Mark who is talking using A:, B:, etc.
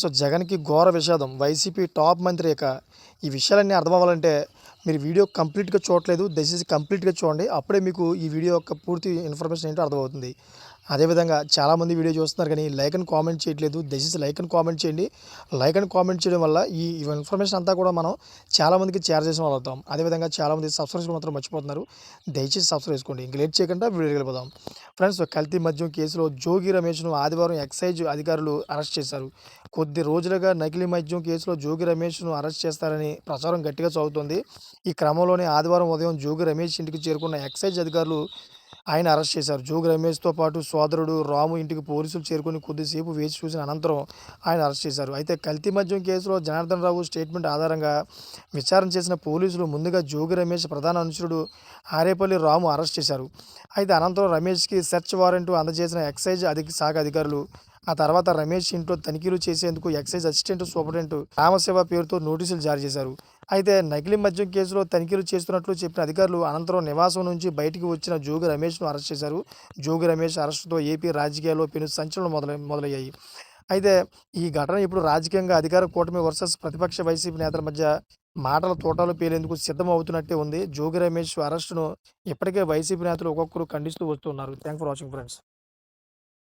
A: So జగన్కి ఘోర విషాదం. వైసీపీ టాప్ మంత్రి ఇక ఈ విషయాలన్నీ అర్థం అవ్వాలంటే మీరు వీడియో కంప్లీట్గా చూడలేదు దయచేసి కంప్లీట్గా చూడండి. అప్పుడే మీకు ఈ వీడియో యొక్క పూర్తి ఇన్ఫర్మేషన్ ఏంటో అర్థమవుతుంది. అదేవిధంగా చాలామంది వీడియో చూస్తున్నారు కానీ లైక్ అండ్ కామెంట్ చేయట్లేదు. దయచేసి లైక్ అండ్ కామెంట్ చేయండి. లైక్ అండ్ కామెంట్ చేయడం వల్ల ఈ ఇన్ఫర్మేషన్ అంతా కూడా మనం చాలామందికి షేర్ చేసిన వాళ్ళు అవుతాం. అదేవిధంగా చాలామంది సబ్స్క్రైబ్ మాత్రం మర్చిపోతున్నారు. దయచేసి సబ్స్క్రైబ్ చేసుకోండి. ఇంక లేట్ చేయకుండా వీడియో వెళ్ళిపోదాం. ఫ్రెండ్స్ కల్తీ మద్యం కేసులో జోగి రమేష్ను ఆదివారం ఎక్సైజ్ అధికారులు అరెస్ట్ చేశారు. కొద్ది రోజులుగా నకిలీ మద్యం కేసులో జోగి రమేష్ను అరెస్ట్ చేస్తారని ప్రచారం గట్టిగా సాగుతోంది. ఈ క్రమంలోనే ఆదివారం ఉదయం జోగి రమేష్ ఇంటికి చేరుకున్న ఎక్సైజ్ అధికారులు ఆయన అరెస్ట్ చేశారు. జోగి రమేష్తో పాటు సోదరుడు రాము ఇంటికి పోలీసులు చేరుకుని కొద్దిసేపు వేచి చూసిన అనంతరం ఆయన అరెస్ట్ చేశారు. అయితే కల్తీ మద్యం కేసులో జనార్దన్ రావు స్టేట్మెంట్ ఆధారంగా విచారణ చేసిన పోలీసులు ముందుగా జోగి రమేష్ ప్రధాన అనుచరుడు ఆరేపల్లి రాము అరెస్ట్ చేశారు. అయితే అనంతరం రమేష్కి సెర్చ్ వారెంట్ అందజేసిన ఎక్సైజ్ అధిక శాఖ అధికారులు ఆ తర్వాత రమేష్ ఇంట్లో తనిఖీలు చేసేందుకు ఎక్సైజ్ అసిస్టెంట్ సూపరింటెండెంట్ రామశివ పేరుతో నోటీసులు జారీ చేశారు. అయితే నకిలీ మద్యం కేసులో తనిఖీలు చేస్తున్నట్లు చెప్పిన అధికారులు అనంతరం నివాసం నుంచి బయటికి వచ్చిన జోగి రమేష్ను అరెస్ట్ చేశారు. జోగి రమేష్ అరెస్టుతో ఏపీ రాజకీయాల్లో పెను సంచలనం మొదలై మొదలయ్యాయి. అయితే ఈ ఘటన ఇప్పుడు రాజకీయంగా అధికార కూటమి వర్సెస్ ప్రతిపక్ష వైసీపీ నేతల మధ్య మాటల తోటలు పేలేందుకు సిద్ధం అవుతున్నట్టే ఉంది. జోగి రమేష్ అరెస్టును ఇప్పటికే వైసీపీ నేతలు ఒక్కొక్కరు ఖండిస్తూ వస్తున్నారు థ్యాంక్ ఫర్ వాచింగ్ ఫ్రెండ్స్